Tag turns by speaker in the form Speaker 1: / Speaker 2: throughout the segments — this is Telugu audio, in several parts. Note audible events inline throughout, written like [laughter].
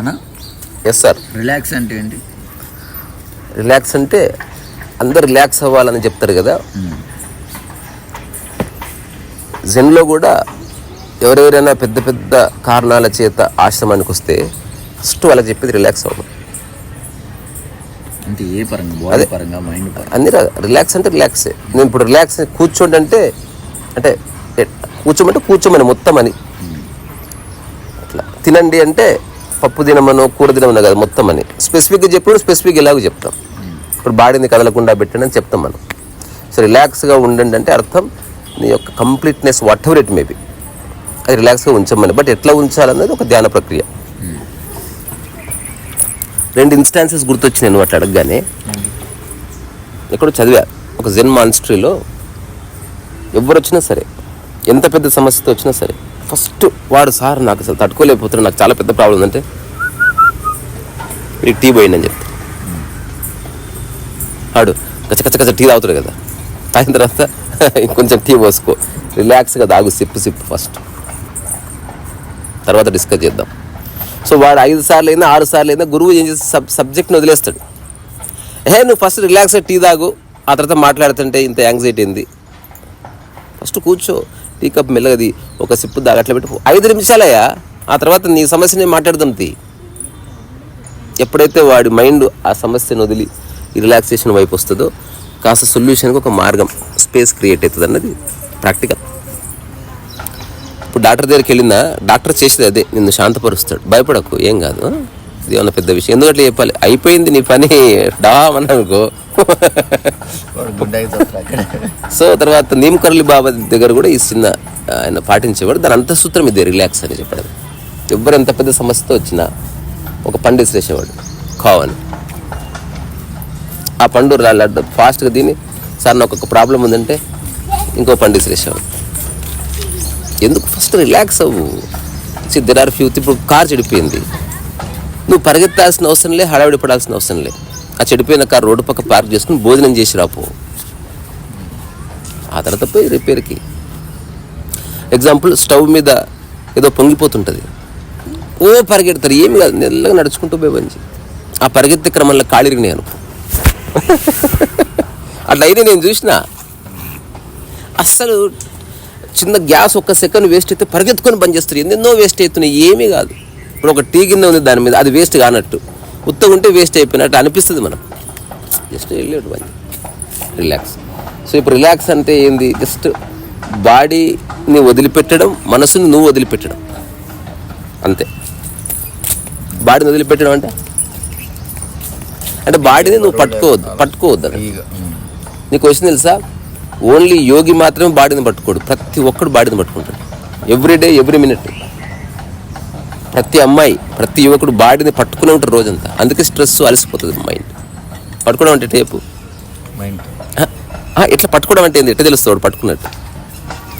Speaker 1: అన్న?
Speaker 2: ఎస్ సార్
Speaker 1: రిలాక్స్ అంటే ఏంటి?
Speaker 2: రిలాక్స్ అంటే అందరు రిలాక్స్ అవ్వాలని చెప్తారు కదా. జెన్లో కూడా ఎవరెవరైనా పెద్ద పెద్ద కారణాల చేత ఆశ్రమానికి వస్తే ఫస్ట్ వాళ్ళకి చెప్పేది రిలాక్స్ అవ్వడం.
Speaker 1: అంటే ఏ పరంగా? బాడీ పరంగా మైండ్
Speaker 2: అన్ని రిలాక్స్ అంటే రిలాక్సే నేను ఇప్పుడు రిలాక్స్ కూర్చోండి అంటే అంటే కూర్చోమంటే కూర్చోమని మొత్తం అని. అట్లా. తినండి అంటే పప్పు తినమనో కూర తినమనో కదా మొత్తం అని స్పెసిఫిక్గా చెప్పినప్పుడు స్పెసిఫిక్ ఇలాగ చెప్తాం. ఇప్పుడు బాడీని కదలకుండా పెట్టండి అని చెప్తాం మనం. సో రిలాక్స్గా ఉండండి అంటే అర్థం నీ యొక్క completeness whatever it maybe అది రిలాక్స్గా ఉంచమని. బట్ ఎట్లా ఉంచాలన్నది ఒక ధ్యాన ప్రక్రియ. రెండు ఇన్స్టాన్సెస్ గుర్తొచ్చి నేను అట్లా అడగగానే. ఎక్కడో చదివా ఒక జెన్ మాన్స్ట్రీలో ఎవరు వచ్చినా సరే ఎంత పెద్ద సమస్యతో వచ్చినా సరే ఫస్ట్ వాడు సార్ నాకు అసలు తట్టుకోలేకపోతున్నాడు నాకు చాలా పెద్ద ప్రాబ్లం ఉందంటే మీకు టీ పోయిందని చెప్తా. వాడు కచ్చ కచ్చ కచ్చ టీ తాగుతాడు కదా. తాగిన తర్వాత ఇంకొంచెం టీ పోసుకో. రిలాక్స్గా తాగు సిప్పు సిప్పు ఫస్ట్ తర్వాత డిస్కస్ చేద్దాం. సో వాడు ఐదు సార్లు అయినా ఆరు సార్లు అయినా గురువు ఏం చేసి సబ్ సబ్జెక్ట్ని వదిలేస్తాడు. ఏ నువ్వు ఫస్ట్ రిలాక్స్గా టీ తాగు. ఆ తర్వాత మాట్లాడుతుంటే ఇంత యాంగ్జైటీ ఏంది ఫస్ట్ కూర్చో. టీ కప్ మెల్లగది ఒక సిప్పు దాకా అట్లా పెట్టు. ఐదు నిమిషాలయ్యా. ఆ తర్వాత నీ సమస్యని మాట్లాడదాం తీ. ఎప్పుడైతే వాడి మైండ్ ఆ సమస్యను వదిలి రిలాక్సేషన్ వైపు వస్తుందో కాస్త సొల్యూషన్కి ఒక మార్గం స్పేస్ క్రియేట్ అవుతుంది అన్నది ప్రాక్టికల్. ఇప్పుడు డాక్టర్ దగ్గరికి వెళ్ళినా డాక్టర్ చేసేది అదే నిన్ను శాంతపరుస్తాడు. భయపడకు ఏం కాదు. ఇది ఏమన్నా పెద్ద విషయం. ఎందుకంటే చెప్పాలి అయిపోయింది నీ పని. డా అనుకో [laughs] సో తర్వాత నీమకర్లి బాబా దగ్గర కూడా ఈ చిన్న ఆయన పాటించేవాడు. దాని అంత సూత్రం ఇదే రిలాక్స్ అని చెప్పాడు. ఎవ్వరు ఎంత పెద్ద సమస్యతో వచ్చినా ఒక పండు విసిరేసేవాడు కావని ఆ పండు రా- లడ్డు ఫాస్ట్గా దీని సార్ నాకు ఒక ప్రాబ్లం ఉందంటే ఇంకో పండు విసిరేసేవాడు ఎందుకు ఫస్ట్ రిలాక్స్ అవ్వు? దెర్ ఆర్ ఫ్యూ ఇప్పుడు కార్ చెడిపోయింది. నువ్వు పరిగెత్తాల్సిన అవసరం లే హడావిడి పడాల్సిన అవసరం లే. ఆ చెడిపోయిన కారు రోడ్డు పక్క పార్క్ చేసుకుని భోజనం చేసి రాపో. ఆ తర్వాత పోయి రిపేర్కి. ఎగ్జాంపుల్ స్టవ్ మీద ఏదో పొంగిపోతుంటుంది. ఓ పరిగెడతారు ఏమి కాదు నెల్లగా నడుచుకుంటూ పోయి మంచి ఆ పరిగెత్తే క్రమంలో కాళిరిగినాయి అనుకో. అట్లా అయితే నేను చూసిన. అస్సలు చిన్న గ్యాస్ ఒక్క సెకండ్ వేస్ట్ అయితే పరిగెత్తుకొని బంద్ చేస్తారు. ఎన్నెన్నో వేస్ట్ అవుతున్నాయి ఏమీ కాదు. ఇప్పుడు ఒక టీ గిన్నె ఉంది దాని మీద అది వేస్ట్ కానట్టు. ఉత్తగా ఉంటే వేస్ట్ అయిపోయినట్టు అనిపిస్తుంది మనం జస్ట్ వెళ్ళాడు బంద్ రిలాక్స్ సో ఇప్పుడు రిలాక్స్ అంటే ఏంది? జస్ట్ బాడీని వదిలిపెట్టడం మనసుని నువ్వు వదిలిపెట్టడం. అంతే. బాడీని వదిలిపెట్టడం అంటే? అంటే బాడీని నువ్వు పట్టుకోవద్దు పట్టుకోవద్దు నీకు వచ్చింది తెలుసా? ఓన్లీ యోగి మాత్రమే బాడీని పట్టుకోడు. ప్రతి ఒక్కడు బాడీని పట్టుకుంటాడు. ఎవ్రీ డే ఎవ్రీ మినిట్ ప్రతి అమ్మాయి ప్రతి యువకుడు బాడీని పట్టుకునే ఉంటారు రోజంతా. అందుకే స్ట్రెస్ అలసిపోతుంది మైండ్ పట్టుకోవడం అంటే టేపు.
Speaker 1: మైండ్
Speaker 2: ఇట్లా పట్టుకోవడం అంటే ఏంది? ఎట్లా తెలుస్తాడు పట్టుకున్నట్టు?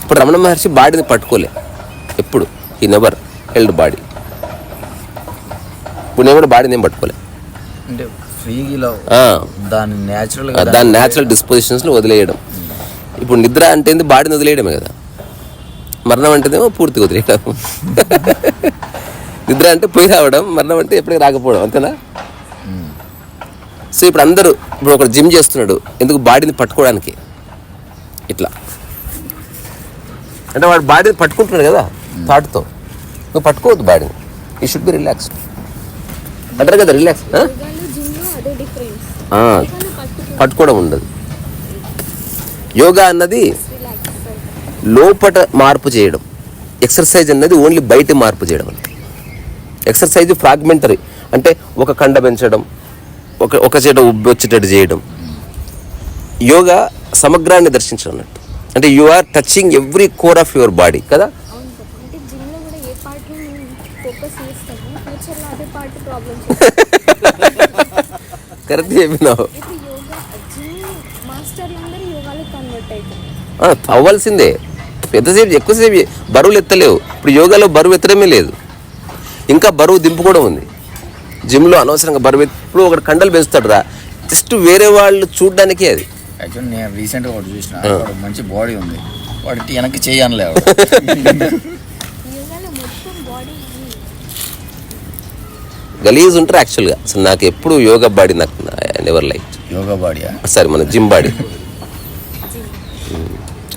Speaker 2: ఇప్పుడు రమణ మహర్షి బాడీని పట్టుకోలే. ఎప్పుడు? ఈ నెవర్ హెల్డ్ బాడీ ఇప్పుడు నేను కూడా బాడీని ఏం పట్టుకోలే.
Speaker 1: అంటే దాని న్యాచురల్
Speaker 2: దాని న్యాచురల్ డిస్పోజిషన్స్లో వదిలేయడం. ఇప్పుడు నిద్ర అంటే ఏంది? బాడీని వదిలేయడమే కదా. మరణం అంటేనేమో పూర్తిగా వదిలేయడం. [laughs] నిద్ర అంటే పోయి రావడం మరణం అంటే ఎప్పటికీ రాకపోవడం అంతేనా? సో ఇప్పుడు అందరూ ఇప్పుడు ఒకడు జిమ్ చేస్తున్నాడు ఎందుకు బాడీని పట్టుకోవడానికి? ఇట్లా. అంటే వాడు బాడీని పట్టుకుంటున్నాడు కదా థాట్తో నువ్వు పట్టుకోవద్దు బాడీని. ఈ షుడ్ బి రిలాక్స్ అంటారు కదా రిలాక్స్ పట్టుకోవడం ఉండదు. యోగా అన్నది లోపట మార్పు చేయడం. ఎక్సర్సైజ్ అన్నది ఓన్లీ బయట మార్పు చేయడం ఎక్సర్సైజ్ ఫ్రాగ్మెంటరీ అంటే ఒక కండ పెంచడం ఒక ఒక చెట ఉబ్బి వచ్చేటట్టు చేయడం. యోగా సమగ్రాన్ని దర్శించడం అన్నట్టు. అంటే you are touching every core of your body కదా? కరెక్ట్ [laughs] చెప్పినావు. అవ్వాల్సిందే. ఎంతసేపు ఎక్కువసేపు బరువులు ఎత్తలేవు. ఇప్పుడు యోగాలో బరువు ఎత్తడమే లేదు. ఇంకా బరువు దింపు కూడా ఉంది. జిమ్లో అనవసరంగా బరువు ఇప్పుడు ఒకటి కండలు పెంచుతాడు రా జస్ట్ వేరే వాళ్ళు చూడడానికే అది.
Speaker 1: యాక్చువల్లీ నేను రీసెంట్గా ఒకటి చూసిన. మంచి బాడీ ఉంది. వాడికి వెనక్కి చేయనులే
Speaker 3: బాడీ
Speaker 2: గలీజ్ ఉంటారు యాక్చువల్గా. అసలు నాకు ఎప్పుడు యోగా బాడీ నాకు నెవర్ లైక్
Speaker 1: యోగా బాడీయా?
Speaker 2: సరే మన జిమ్ బాడీ. [laughs]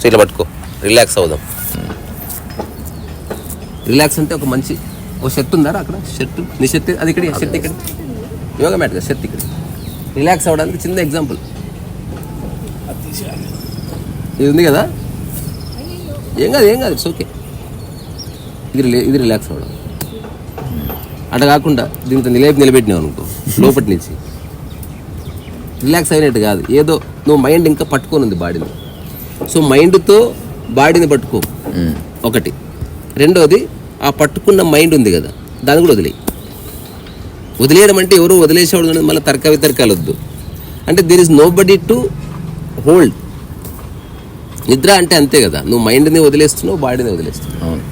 Speaker 2: ఇట్లా పట్టుకో. రిలాక్స్ అవుదాం. రిలాక్స్ అంటే ఒక మంచి ఒక షర్ట్ ఉందా అక్కడ? షర్ట్? నీ షర్ట్ అది ఇక్కడ షర్ట్ ఇక్కడ. యోగా మ్యాట్ కదా షర్ట్ ఇక్కడ. రిలాక్స్ అవ్వడానికి చిన్న ఎగ్జాంపుల్ ఇది ఉంది కదా? ఏం కాదు ఏం కాదు ఇట్స్ ఓకే ఇది ఇది రిలాక్స్ అవ్వడం. అట్లా కాకుండా దీంతో నిలబెట్టి నిలబెట్టినావు అనుకో లోపటి నుంచి. రిలాక్స్ అయినట్టు కాదు ఏదో నువ్వు మైండ్ ఇంకా పట్టుకొని ఉంది బాడీని సో మైండ్తో బాడీని పట్టుకో. ఒకటి. రెండోది ఆ పట్టుకున్న మైండ్ ఉంది కదా దాన్ని కూడా వదిలేయి. వదిలేయడం అంటే ఎవరు వదిలేసేవాడు అనేది మళ్ళీ తర్క వితర్కాలు వద్దు. అంటే there is nobody to hold నిద్ర అంటే అంతే కదా నువ్వు మైండ్ని వదిలేస్తున్నావు బాడీని వదిలేస్తున్నావు.
Speaker 1: అవును.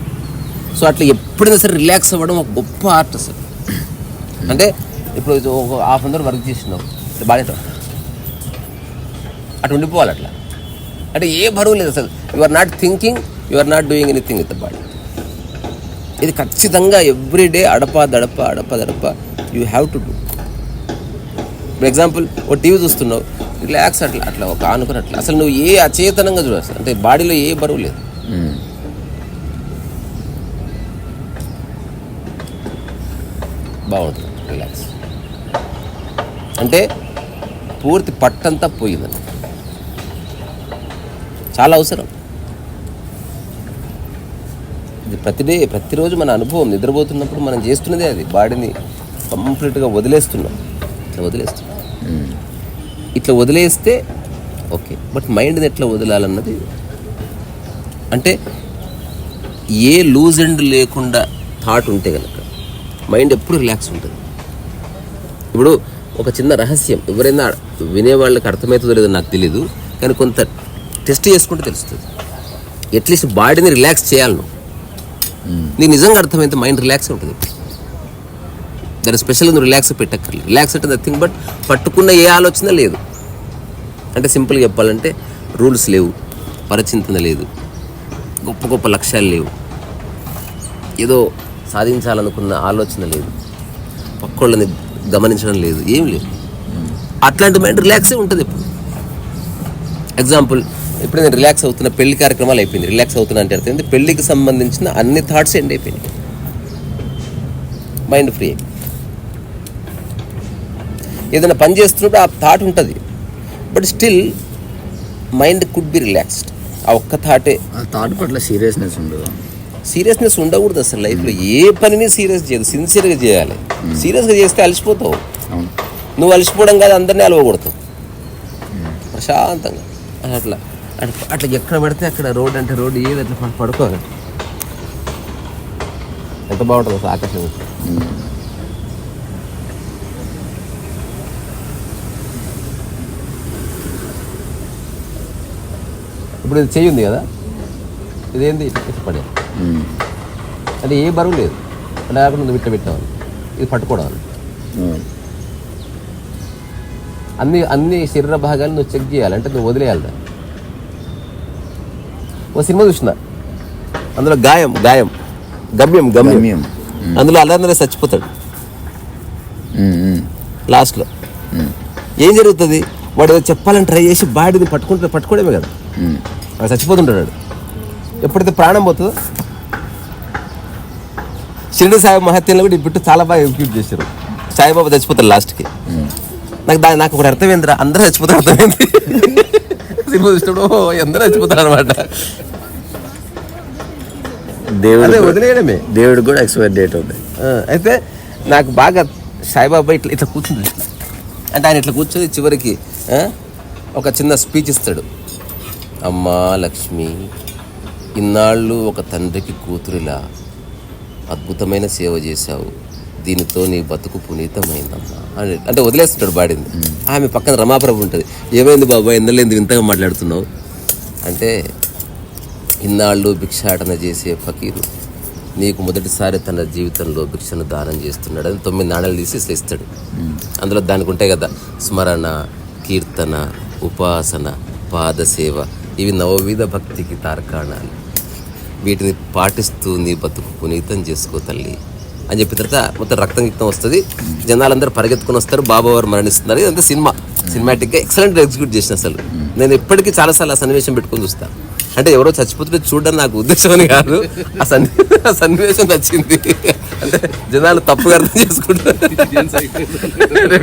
Speaker 2: సో అట్లా ఎప్పుడైనా సరే రిలాక్స్ అవ్వడం ఒక గొప్ప ఆర్ట్ అసలు. అంటే ఇప్పుడు ఒక హాఫ్ అన్ అవర్ వర్క్ చేసినావు బాడీ అటు ఉండిపోవాలి అట్లా. అంటే ఏ బరువు లేదు అసలు. You are not thinking you are not doing anything with the body ఇది ఖచ్చితంగా ఎవ్రీడే అడప దడప అడప దడప. You have to do for example ఒక టీవీ చూస్తున్నావు రిలాక్స్ అట్లా అట్లా ఒక ఆనుకుని అట్లా. అసలు నువ్వు ఏ అచేతనంగా చూడాలి అంటే బాడీలో ఏ బరువు లేదు.
Speaker 1: మ్మ్.
Speaker 2: బాగుంటుంది. రిలాక్స్ అంటే పూర్తి పట్టంతా పోయిందండి చాలా అవసరం ఇది ప్రతిడే ప్రతిరోజు మన అనుభవం నిద్రపోతున్నప్పుడు మనం చేస్తున్నదే అది. బాడీని కంప్లీట్గా వదిలేస్తున్నాం. ఇట్లా వదిలేస్తున్నాం.
Speaker 1: మ్మ్.
Speaker 2: ఇట్లా వదిలేస్తే ఓకే. బట్ మైండ్ని ఎట్లా వదలాలన్నది? అంటే ఏ లూజ్ ఎండ్ లేకుండా థాట్ ఉంటే కనుక మైండ్ ఎప్పుడు రిలాక్స్ ఉంటుంది. ఇప్పుడు ఒక చిన్న రహస్యం. ఎవరైనా వినేవాళ్ళకి అర్థమవుతుందో లేదో నాకు తెలీదు. కానీ కొంత టెస్ట్ చేసుకుంటే తెలుస్తుంది. అట్లీస్ట్ బాడీని రిలాక్స్ చేయాలి నువ్వు. నీకు నిజంగా అర్థమైతే మైండ్ రిలాక్స్ ఉంటుంది. దాని స్పెషల్ నువ్వు రిలాక్స్ పెట్టక్కర్లేదు. రిలాక్స్ అంటే నథింగ్ బట్ పట్టుకున్న ఏ ఆలోచన లేదు. అంటే సింపుల్గా చెప్పాలంటే రూల్స్ లేవు పరచింతన లేదు గొప్ప గొప్ప లక్ష్యాలు లేవు. ఏదో సాధించాలనుకున్న ఆలోచన లేదు. పక్కోళ్ళని గమనించడం లేదు ఏం లేదు. అట్లాంటి మైండ్ రిలాక్సే ఉంటుంది ఎప్పుడు? ఎగ్జాంపుల్ ఇప్పుడు నేను రిలాక్స్ అవుతున్న పెళ్ళి కార్యక్రమాలు అయిపోయింది. రిలాక్స్ అవుతున్నా అంటే అర్థమైంది పెళ్ళికి సంబంధించిన అన్ని థాట్స్ ఎండ్ అయిపోయినాయి. మైండ్ ఫ్రీ ఏదైనా పని చేస్తున్నప్పుడు ఆ థాట్ ఉంటుంది. But still mind could be relaxed ఆ ఒక్క థాటే
Speaker 1: ఆ థాట్ పట్ల సీరియస్నెస్ ఉండదు.
Speaker 2: సీరియస్నెస్ ఉండకూడదు అసలు లైఫ్లో ఏ పనిని సీరియస్ చేయదు. సిన్సియర్గా చేయాలి. సీరియస్గా చేస్తే అలసిపోతావు. నువ్వు అలసిపోవడం కాదు అందరినీ అలవకూడతావు ప్రశాంతంగా. అట్లా. అట్లా అట్లా ఎక్కడ పడితే అక్కడ రోడ్ అంటే రోడ్ ఏది అట్లా పడు- పడుకోవాలి ఎంత బాగుంటుంది అసలు ఆకాశం?
Speaker 1: మ్మ్.
Speaker 2: ఇప్పుడు ఇది చెయ్యి ఉంది కదా? ఇదేంది? పడే. అంటే ఏ బరువు లేదు. కాకుండా నువ్వు ఇట్లా పెట్టావు ఇది పట్టుకోవడం. అన్ని అన్ని శరీర భాగాలు నువ్వు చెక్ చేయాలి. అంటే నువ్వు వదిలేయాలి ఓ సినిమా చూసిన అందులో గాయం గాయం గమ్యం గమ్యం. అందులో అల్లరి చచ్చిపోతాడు. లాస్ట్లో. ఏం జరుగుతుంది వాడు ఏదో చెప్పాలని ట్రై చేసి బాడీని పట్టుకుంటే పట్టుకోవడమే కదా. వాడు చచ్చిపోతుంటాడు. ఎప్పుడైతే ప్రాణం పోతుందో షిరిడి సాయి మహత్యంలో కూడా ఈ బిట్టు చాలా బాగా ఎగ్జిక్యూట్ చేశారు సాయిబాబా చచ్చిపోతారు లాస్ట్కి. నాకు దాని నాకు ఒకటి అర్థమైందిరా అందరూ చచ్చిపోతారు అర్థమైంది సినిమా చూసినప్పుడు ఓ, అందరూ చచ్చిపోతారు అనమాట
Speaker 1: దేవుడు
Speaker 2: అదే వదిలేయడమే.
Speaker 1: దేవుడికి కూడా ఎక్స్పైర్ డేట్ ఉంది.
Speaker 2: ఆ, అయితే నాకు బాగా సాయిబాబా ఇట్లా ఇట్లా కూర్చుంది. అంటే ఆయన ఇట్లా కూర్చొని చివరికి ఆ, ఒక చిన్న స్పీచ్ ఇస్తాడు. అమ్మా లక్ష్మి ఇన్నాళ్ళు ఒక తండ్రికి కూతురిలా అద్భుతమైన సేవ చేశావు. దీనితో నీ బతుకు పునీతమైందమ్మా అని. అంటే వదిలేస్తుంటాడు బాడింది ఆమె పక్కన రమాప్రభు ఉంటుంది. ఏమైంది బాబా ఎందులో ఇంతగా మాట్లాడుతున్నావు. అంటే ఇన్నాళ్ళు భిక్షాటన చేసే ఫకీరు నీకు మొదటిసారి తన జీవితంలో భిక్షను దానం చేస్తున్నాడు అని తొమ్మిది నాణాలు తీసి ఇస్తాడు. అందులో దానికి ఉంటాయి కదా స్మరణ కీర్తన ఉపాసన పాదసేవ. ఇవి నవవిధ భక్తికి తార్కాణాలు. వీటిని పాటిస్తూ నీ బతుకు పునీతం చేసుకో తల్లి. అని చెప్పిన తర్వాత మొత్తం రక్తం గిక్తం వస్తుంది. జనాలందరూ పరిగెత్తుకుని వస్తారు. బాబావారు మరణిస్తున్నారు. ఇదంతా సినిమా. సినిమాటిక్గా ఎక్సలెంట్ ఎగ్జిక్యూట్ చేసిన అసలు. నేను ఇప్పటికీ చాలాసార్లు ఆ సన్నివేశం పెట్టుకొని చూస్తాను అంటే ఎవరో చచ్చిపోతుంటే చూడడం నాకు ఉద్దేశం అని కాదు. ఆ సన్ని ఆ సన్నివేశం నచ్చింది. అంటే జనాలు తప్పుగా అర్థం చేసుకుంటారు.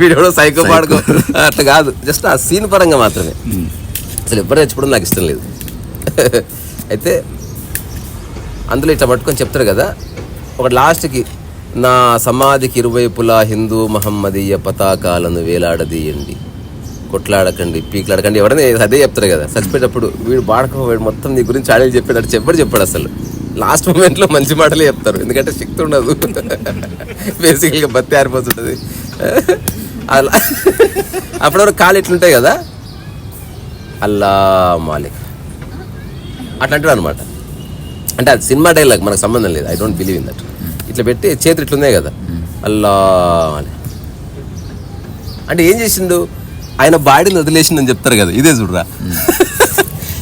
Speaker 2: వీడు ఎవడో సైకో పాడుకో అట్లా కాదు. జస్ట్ ఆ సీన్ పరంగా మాత్రమే. అసలు ఎవ్వరు చచ్చిపోవడం నాకు ఇష్టం లేదు. అయితే అందులో ఇట్లా పట్టుకొని చెప్తారు కదా. ఒక లాస్ట్కి నా సమాధికి ఇరువైపులా హిందూ మహమ్మదీయ పతాకాలను వేలాడదీయండి. కొట్లాడకండి పీకులాడకండి. ఎవరైనా అదే చెప్తారు కదా చచ్చిపోయేటప్పుడు వీడు బాడక వీడు మొత్తం నీ గురించి ఆడేది చెప్పాడు చెప్పాడు చెప్పాడు అసలు. లాస్ట్ మూమెంట్లో మంచి మాటలే చెప్తారు. ఎందుకంటే శక్తి ఉండదు. బేసికల్గా బత్తి ఆరిపోతుంటుంది. అలా. అప్పుడప్పుడు కాలు ఇట్లుంటాయి కదా. అల్లా మాలిక్. అట్లాంటివి అనమాట అంటే అది సినిమా డైలాగ్ మనకు సంబంధం లేదు. I don't believe in that ఇట్లా పెట్టి చేతులు ఇట్లున్నాయి కదా. అల్లా అని. అంటే ఏం చేసిండు? ఆయన బాడీని వదిలేసిందని చెప్తారు కదా ఇదే చూడరా.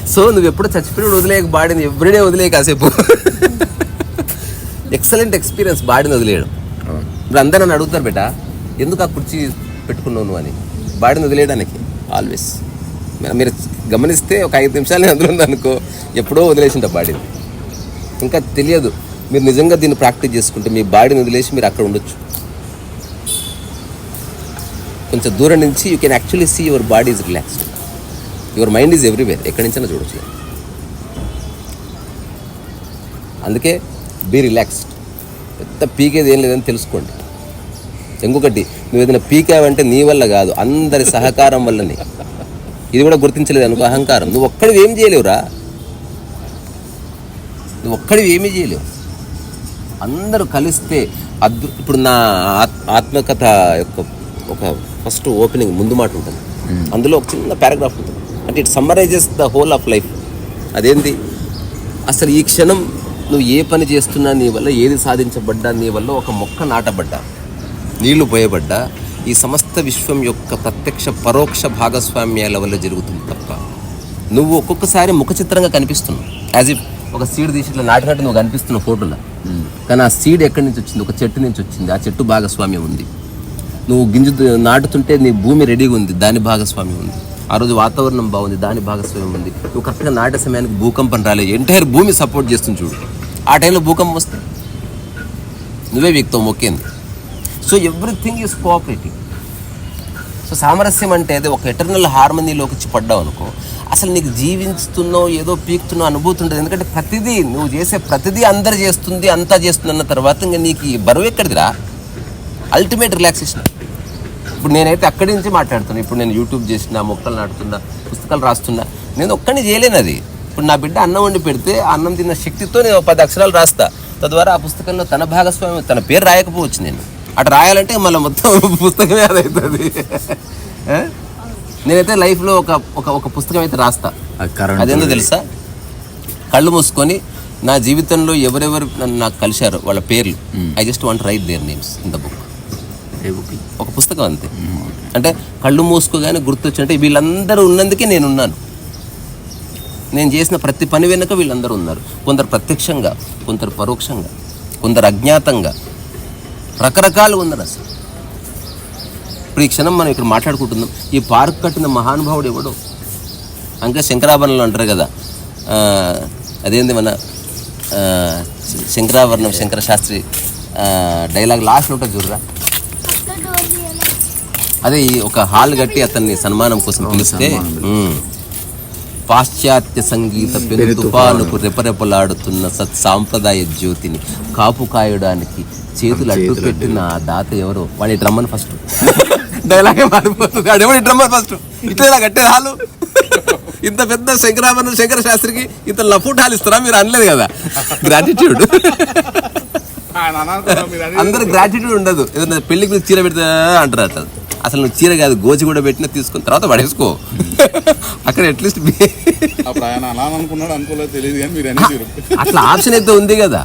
Speaker 2: సో నువ్వు ఎప్పుడు చచ్చిపోయినప్పుడు వదిలేక బాడీని ఎవ్రీడే వదిలేక కాసేపు. ఎక్సలెంట్ ఎక్స్పీరియన్స్ బాడీని వదిలేయడం. ఇప్పుడు అందరూ నన్ను అడుగుతారు బేట ఎందుకు ఆ కుర్చీ పెట్టుకున్నావు నువ్వు? అని. బాడీని వదిలేయడానికి ఆల్వేస్ మీరు గమనిస్తే ఒక ఐదు నిమిషాలు అందులో ఉందనుకో ఎప్పుడో వదిలేసింట బాడీని. ఇంకా తెలియదు. మీరు నిజంగా దీన్ని ప్రాక్టీస్ చేసుకుంటే మీ బాడీని వదిలేసి మీరు అక్కడ ఉండొచ్చు. కొంచెం దూరం నుంచి you can actually see your body is relaxed your mind is everywhere ఎక్కడి నుంచైనా చూడొచ్చు. అందుకే బీ రిలాక్స్డ్ పెద్ద పీకేది ఏం లేదని తెలుసుకోండి. ఇంకొకటి నువ్వు ఏదైనా పీకావంటే నీ వల్ల కాదు అందరి సహకారం వల్లనే. ఇది కూడా గుర్తించలేదు అనుకో అహంకారం. నువ్వు ఒక్కడివి ఏం చేయలేవురా? నువ్వు ఒక్కడివి ఏమీ చేయలేవు. అందరూ కలిస్తే అద్భు ఇప్పుడు నా ఆత్- ఆత్మకథ యొక్క ఒక ఫస్ట్ ఓపెనింగ్ ముందు మాట ఉంటుంది. అందులో ఒక చిన్న పారాగ్రాఫ్ ఉంటుంది. అంటే it summarises the whole of life అదేంటి అసలు ఈ క్షణం నువ్వు ఏ పని చేస్తున్నా నీ వల్ల ఏది సాధించబడ్డా నీ వల్ల ఒక మొక్క నాటబడ్డా? నీళ్ళు పోయబడ్డా? ఈ సమస్త విశ్వం యొక్క ప్రత్యక్ష పరోక్ష భాగస్వామ్యాల వల్ల జరుగుతుంది తప్ప నువ్వు ఒక్కొక్కసారి ముఖ చిత్రంగా కనిపిస్తున్నావు. యాజ్ ఇఫ్ ఒక సీడ్ తీసి ఇట్లా నాటినట్టు నువ్వు కనిపిస్తున్నావు ఫోటోలో. కానీ ఆ సీడ్ ఎక్కడి నుంచి వచ్చింది? ఒక చెట్టు నుంచి వచ్చింది. ఆ చెట్టు భాగస్వామ్యం ఉంది. నువ్వు గింజ నాటుతుంటే నీ భూమి రెడీగా ఉంది. దాని భాగస్వామ్యం ఉంది. ఆ రోజు వాతావరణం బాగుంది. దాని భాగస్వామ్యం ఉంది. నువ్వు కరెక్ట్గా నాటే సమయానికి భూకంపం రాలేదు ఎంటైర్ భూమి సపోర్ట్ చేస్తుంది చూడు. ఆ టైంలో భూకంపం వస్తుంది నువ్వే వ్యక్తం మొక్కింది so everything is cooperating so సామరస్యం అంటే అది ఒక ఎటర్నల్ హార్మనీలోకి వచ్చి పడ్డావు అనుకో అసలు నీకు జీవిస్తున్నావు ఏదో పీకుతున్నావు అనుభూతి ఉంటుంది ఎందుకంటే ప్రతిదీ నువ్వు చేసే ప్రతిదీ అందరు చేస్తుంది అంతా చేస్తుంది అన్న తర్వాత ఇంకా నీకు ఈ బరువు ఎక్కడిదిరా? అల్టిమేట్ రిలాక్సేషన్ ఇప్పుడు నేనైతే అక్కడి నుంచి మాట్లాడుతున్నా. ఇప్పుడు నేను యూట్యూబ్ చేసిన మొక్కలు నాటుతున్నా పుస్తకాలు రాస్తున్నా. నేను ఒక్కడిని చేయలేను అది. ఇప్పుడు నా బిడ్డ అన్నం వండి పెడితే అన్నం తిన్న శక్తితో నేను ఒక పది అక్షరాలు రాస్తా. తద్వారా ఆ పుస్తకంలో తన భాగస్వామ్యం తన పేరు రాయకపోవచ్చు నేను. అటు రాయాలంటే మళ్ళీ మొత్తం [laughs] పుస్తకమే అదవుతుంది అవుతుంది [laughs] నేనైతే లైఫ్లో ఒక ఒక ఒక పుస్తకం అయితే రాస్తా. అదేందో తెలుసా? కళ్ళు మూసుకొని నా జీవితంలో ఎవరెవరు నన్ను నాకు కలిశారో వాళ్ళ పేర్లు I just want write their names in the book ఒక పుస్తకం అంతే. అంటే కళ్ళు మూసుకోగానే గుర్తొచ్చింటే వీళ్ళందరూ ఉన్నందుకే నేనున్నాను. నేను చేసిన ప్రతి పని వెనుక వీళ్ళందరూ ఉన్నారు. కొందరు ప్రత్యక్షంగా కొందరు పరోక్షంగా కొందరు అజ్ఞాతంగా రకరకాలు ఉన్నారు అసలు. ఇప్పుడు ఈ క్షణం మనం ఇక్కడ మాట్లాడుకుంటున్నాం. ఈ పార్క్ కట్టిన మహానుభావుడు ఎవడో? ఇంకా శంకరాభరణంలో అంటారు కదా. ఆ, అదేంది మన శంకరాభరణం శంకర శాస్త్రి డైలాగ్ లాస్ట్ ఉంటుంది చూడరా? అదే ఈ ఒక హాల్ కట్టి అతన్ని సన్మానం కోసం పిలిస్తే. పాశ్చాత్య సంగీత పెను తుఫానుకు రెపరెపలాడుతున్న సత్ సాంప్రదాయ జ్యోతిని కాపు కాయడానికి చేతులు అడ్డు పెట్టిన ఆ దాత ఎవరో? వాడి డ్రమ్మన్ ఫస్ట్ డైలాగే మారిపోతుంది. అడేవాడి డ్రమ్మన్ ఫస్ట్ ఇట్లా కట్టేది హాలు ఇంత పెద్ద శంకరాభరణం శంకర శాస్త్రికి ఇంత లఫూట్ హాల్ ఇస్తారా? మీరు అనలేదు కదా. గ్రాటిట్యూడ్ అందరు గ్రాటిట్యూడ్ ఉండదు. ఏదైనా పెళ్ళికి చీర పెడితే అంటారు అట్లా అసలు నువ్వు చీర కాదు గోచి కూడా పెట్టినా తీసుకున్న తర్వాత పడేసుకో. అక్కడ అట్లీస్ట్
Speaker 4: అప్పుడు ఆయన అలా అనుకున్నాడు అనుకోలేదు తెలియదు కానీ మీరు అన్ని [laughs]
Speaker 2: అట్లా ఆప్షన్ అయితే ఉంది కదా.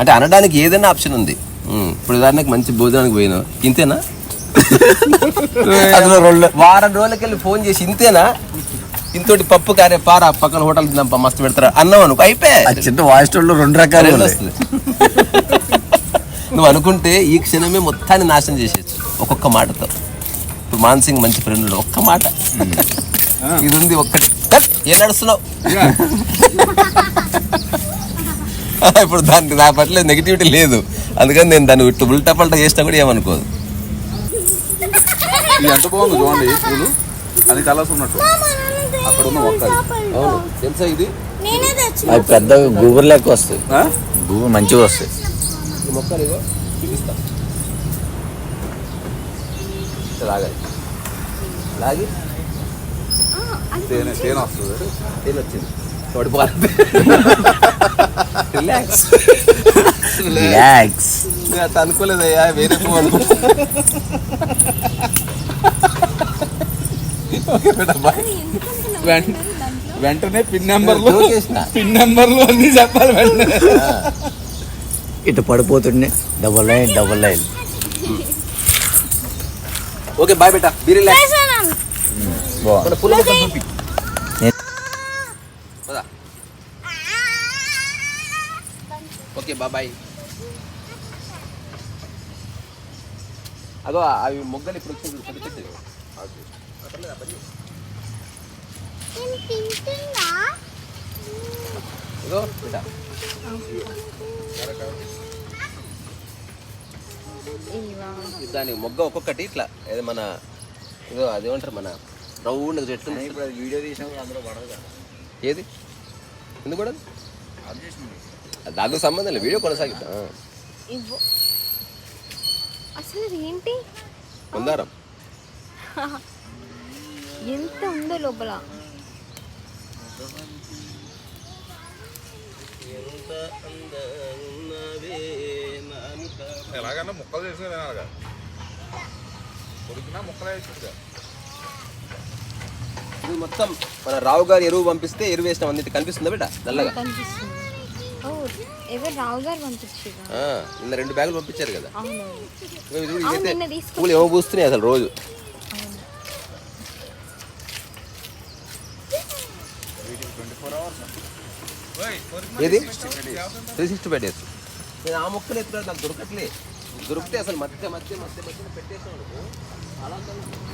Speaker 2: అంటే అనడానికి ఏదైనా ఆప్షన్ ఉంది. ఇప్పుడు ఉదాహరణకి మంచి భోజనానికి పోయినా ఇంతేనా? అందులో రెండు వారం రోజులకి వెళ్ళి ఫోన్ చేసి ఇంతేనా? ఇంతోటి పప్పు కారే పారా పక్కన హోటల్ తిందాం మస్తు పెడతారా? అన్నాం అనుకో అయిపోయా
Speaker 1: చిన్న వాయిస్లో రెండు రకాలు.
Speaker 2: వస్తుంది నువ్వు అనుకుంటే ఈ క్షణమే మొత్తాన్ని నాశనం చేసేచ్చు ఒక్కొక్క మాటతో. ఇప్పుడు మాన్సింగ్ మంచి ఫ్రెండ్ ఒక్క మాట. ఇది ఉంది ఒక్కటి. ఏ నడుస్తున్నావు? [laughs] ఇప్పుడు దానికి నా పట్ల నెగిటివిటీ లేదు. అందుకని నేను దాన్ని ఇట్టు ఉల్టా పల్టా చేసినా కూడా ఏమనుకోదు.
Speaker 4: ఇది ఎంత బాగుంది చూడండి పూలు. అది కలర్స్ ఉన్నట్టు అక్కడ ఉన్న మొక్క.
Speaker 2: అవును. తెలుసా ఇది?
Speaker 1: పెద్ద గూగుల్ లెక్క వస్తాయి
Speaker 4: ఆ?
Speaker 1: గూగుల్ మంచిగా వస్తాయి
Speaker 2: మొక్కలు లాగాలి లాగి.
Speaker 4: తేనె తేనె వస్తుంది.
Speaker 2: తేలి వచ్చింది. పడిపోవాలి. రిలాక్స్
Speaker 1: రిలాక్స్
Speaker 2: నేను అట్లా అనుకోలేదయ్యా వేరే
Speaker 4: వెం- వెంటనే పిన్ నెంబర్లు. పిన్ నెంబర్లు అన్ని చెప్పాలి వెంటనే.
Speaker 1: ఇటు పడిపోతుండే. Double line double line
Speaker 2: okay boy beta be relax
Speaker 1: బాగుంది
Speaker 2: మన పుల్ల మొక్కలు చూపి
Speaker 1: నేను-
Speaker 2: పద. ఓకే బాబాయ్ అగో అవి మొగ్గలు ఇప్పుడు వచ్చింది చూడు, పెద్ద పెద్దవి. పర్లేదు, ఆ పని చేయి. ఇగో బిడ్డ. దాని మొగ్గ ఒక్కొక్కటి ఇట్లా ఏదో మన ఇదో అదేమంటారు మన రౌండ్.
Speaker 1: ఇప్పుడు అది వీడియో తీసినప్పుడు అందరూ పడదు కదా.
Speaker 2: ఏది? ఎందుకు కూడా దానికి సంబంధం లేదు వీడియో కొనసాగిద్దాం.
Speaker 3: అసలు ఏంటి?
Speaker 2: మందారం
Speaker 3: ఎంత ఉందో లోపల.
Speaker 4: ఎలాగన్నా ముక్కలు చేసుకుని తినాలిగా. కొడుకున్నా ముక్కలు వేసుకుంటా.
Speaker 2: ఇది మొత్తం మన రావు గారు ఎరువు పంపిస్తే ఎరువు వేసిన అన్నిటి కనిపిస్తుందా బిడ్డ? నల్లగా?
Speaker 3: కనిపిస్తుంది. ఓ ఎవరు రావు గారు పంపించారా?
Speaker 2: ఆ, నిన్న రెండు బ్యాగులు పంపించారు కదా.
Speaker 3: అవును
Speaker 2: ఇదైతే
Speaker 3: నిన్న
Speaker 2: పూలు ఏమో పూస్తున్నాయి అసలు రోజు
Speaker 3: అవును
Speaker 2: ఏది త్రీ సిక్స్టీ ఫైవ్ డేస్ నేను ఆ మొక్కలు ఎత్తుకున్నాడు నాకు దొరకట్లే దొరికితే అసలు మధ్య మధ్య మధ్య మధ్య పెట్టేసాను అలా చాలా flower.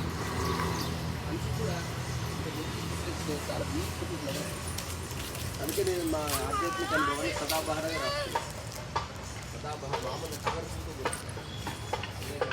Speaker 2: అందుకే నేను మా ఆధ్యాత్మిక అనుభవాన్ని సదాబహారంగా రాస్తున్నాను సదాబహ మామూలు. నేను